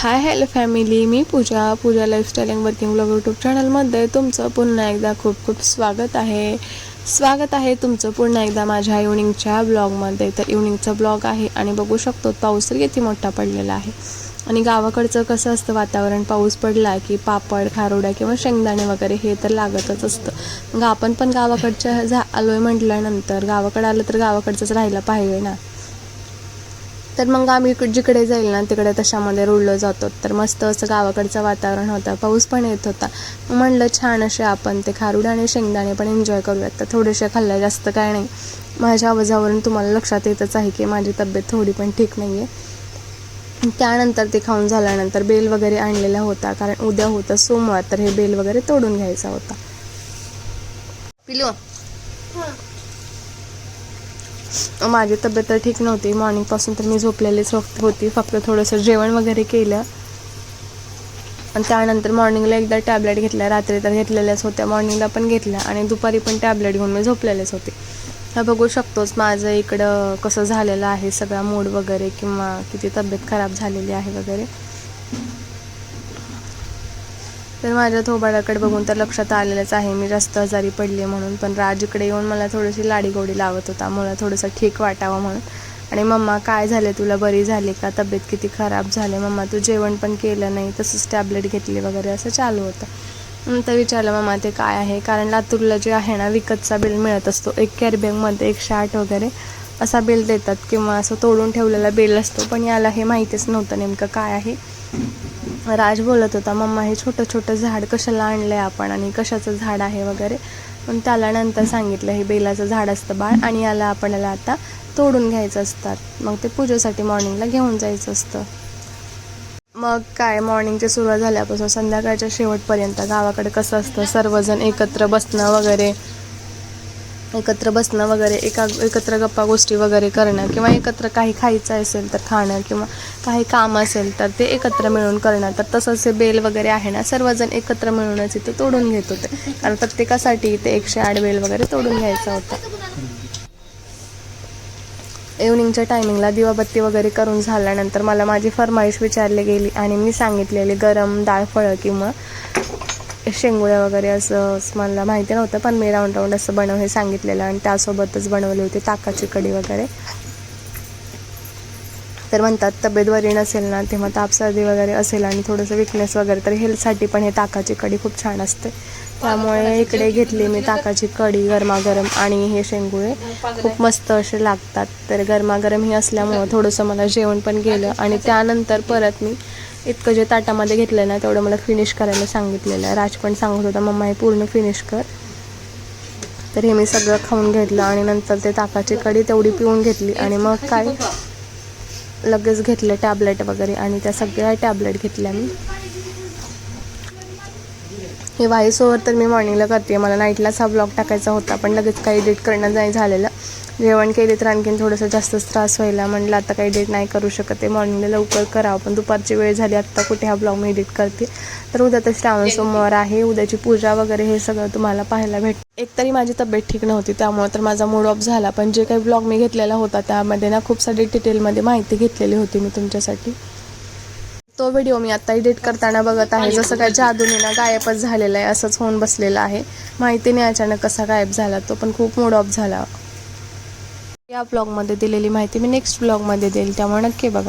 High hello family me Pooja Pooja lifestyle and working blog YouTube चॅनलमध्ये तुमचं पुन्हा एकदा खूप खूप स्वागत आहे. स्वागत आहे तुमचं पुन्हा एकदा माझ्या इव्हनिंगच्या ब्लॉगमध्ये तर इव्हनिंगचा ब्लॉग आहे आणि बघू शकतो पाऊस तर किती मोठा पडलेला आहे. आणि गावाकडचं कसं असतं वातावरण? पाऊस पडला की पापड खारोड्या किंवा शेंगदाणे वगैरे हे तर लागतच असतं. मग आपण पण गावाकडच्या झा आलो आहे म्हटल्यानंतर गावाकडं आलं तर गावाकडचंच राहायला पाहिजे ना? तर मग आम्ही जिकडे जाईल ना तिकडे तशामध्ये रुळलो जातो. तर मस्त असं गावाकडचं वातावरण होतं. पाऊस पण येत होता. म्हणलं छान असे आपण ते खारुड आणि शेंगदाणे पण एन्जॉय करूयात. तर थोडेसे खाल्ल्या जास्त काय नाही. माझ्या आवाजावरून तुम्हाला लक्षात येतच आहे की माझी तब्येत थोडी पण ठीक नाही आहे त्यानंतर ते खाऊन झाल्यानंतर बेल वगैरे आणलेला होता. कारण उद्या होतं सोमवार तर हे बेल वगैरे तोडून घ्यायचा होता. पिलो. माझी तब्येत तर ठीक नव्हती. मॉर्निंगपासून तर मी झोपलेलीच होती फक्त थोडंसं जेवण वगैरे केलं. आणि त्यानंतर मॉर्निंगला एकदा टॅबलेट घेतल्या रात्री तर घेतलेल्याच होत्या. मॉर्निंगला पण घेतल्या आणि दुपारी पण टॅबलेट घेऊन मी झोपलेलेच होते. हा बघू शकतोच माझं इकडं कसं झालेलं आहे. सगळा मूड वगैरे किंवा किती तब्येत खराब झालेली आहे वगैरे. तर माझ्या थोबाडाकडे बघून तर लक्षात आलेलंच आहे. मी जास्त आजारी पडली म्हणून. पण राज इकडे येऊन मला थोडीशी लाडीगोडी लावत होता. मला थोडंसं ठीक वाटावं म्हणून. आणि मम्मा काय झाले तुला बरी झाली का? तब्येत किती खराब झाली? मम्मा तू जेवण पण केलं नाही. तसंच टॅबलेट घेतली वगैरे असं चालू होतं. नंतर विचारलं मम्मा ते काय आहे? कारण लातूरला जे आहे ना विकतचा बिल मिळत असतो. एक कॅरीबॅगमध्ये एकशे आठ वगैरे असा बिल देतात. किंवा असं तोडून ठेवलेला बिल असतो. पण याला हे माहितीच नव्हतं नेमकं काय आहे. राज बोलत होता मम्मा हे छोटं छोटं झाड कशाला आणलं आहे आपण आणि कशाचं झाड आहे वगैरे? पण त्याला नंतर सांगितलं हे बेलाचं झाड असतं बाळ आणि याला आपल्याला आता तोडून घ्यायचं असतात. मग ते पूजेसाठी मॉर्निंगला घेऊन जायचं असतं. मग काय मॉर्निंगची सुरुवात झाल्यापासून संध्याकाळच्या शेवटपर्यंत गावाकडे कसं असतं सर्वजण एकत्र बसणं वगैरे? एकत्र बसणं वगैरे एका एकत्र गप्पा गोष्टी वगैरे करणं किंवा एकत्र काही खायचं असेल तर खाणं किंवा काही काम असेल तर ते एकत्र मिळून करणं. तर तसंच हे बेल वगैरे आहे ना सर्वजण एकत्र मिळूनच इथे तोडून घेत होते. कारण प्रत्येकासाठी इथे एकशे आठ बेल वगैरे तोडून घ्यायचा होता. इव्हनिंगच्या टायमिंगला दिवाबत्ती वगैरे करून झाल्यानंतर मला माझी फरमाईश विचारली गेली आणि मी सांगितलेली गरम डाळ फळं किंवा शेंगुळ्या वगैरे असं मला माहिती नव्हतं पण मी राऊंड राऊंड असं बनव हे सांगितलेलं आणि त्यासोबतच बनवली होती ताकाची कढी वगैरे. तर म्हणतात तब्येत बरी नसेल ना तेव्हा ताप सर्दी वगैरे असेल आणि थोडंसं विकनेस वगैरे तर हेल्थसाठी पण हे ताकाची कढी खूप छान असते. त्यामुळे इकडे घेतली मी ताकाची कढी गरमागरम आणि हे शेंगुळे खूप मस्त असे लागतात. तर गरमागरम हे असल्यामुळं थोडंसं मला जेवण पण गेलं आणि त्यानंतर परत मी इतकं जे ताटामध्ये घेतलं ना तेवढं मला फिनिश करायला सांगितलेलं आहे. राज पण सांगत होता मम्मा हे पूर्ण फिनिश कर. तर हे मी सगळं खाऊन घेतलं आणि नंतर ते ताकाची कढी तेवढी पिऊन घेतली आणि मग काय लगेच घेतलं टॅबलेट वगैरे आणि त्या सगळ्या टॅबलेट घेतल्या मी. हे व्हॉइस ओव्हर तर मी मॉर्निंगला करते. मला नाईटलाच हा ब्लॉग टाकायचा होता पण लगेच काही एडिट करणं नाही झालेलं. जेवण केले तर आणखीन थोडंसं जास्तच त्रास व्हायला म्हणलं आता काही एडिट नाही करू शकत आहे मॉर्निंगला लवकर करावं पण दुपारची वेळ झाली आत्ता कुठे हा ब्लॉग मी एडिट करते. तर उद्या तर श्रावण सोमवार आहे उद्याची पूजा वगैरे हे सगळं तुम्हाला पाहायला भेट एकतरी माझी तब्येत ठीक नव्हती त्यामुळे तर माझा मूड ऑफ झाला पण जे काही ब्लॉग मी घेतलेला होता त्यामध्ये ना खूप सारी डिटेलमध्ये माहिती घेतलेली होती मी तुमच्यासाठी. तो व्हिडिओ मी आता एडिट करताना बघत आहे जसं काय जादूने ना गायबच झालेला आहे असंच होऊन बसलेला आहे. माहिती नाही अचानक कसा गायब झाला तो पण खूप मूड ऑफ झाला. या ब्लॉगमध्ये दिलेली माहिती मी नेक्स्ट ब्लॉगमध्ये देईल त्यामुळे नक्की बघा.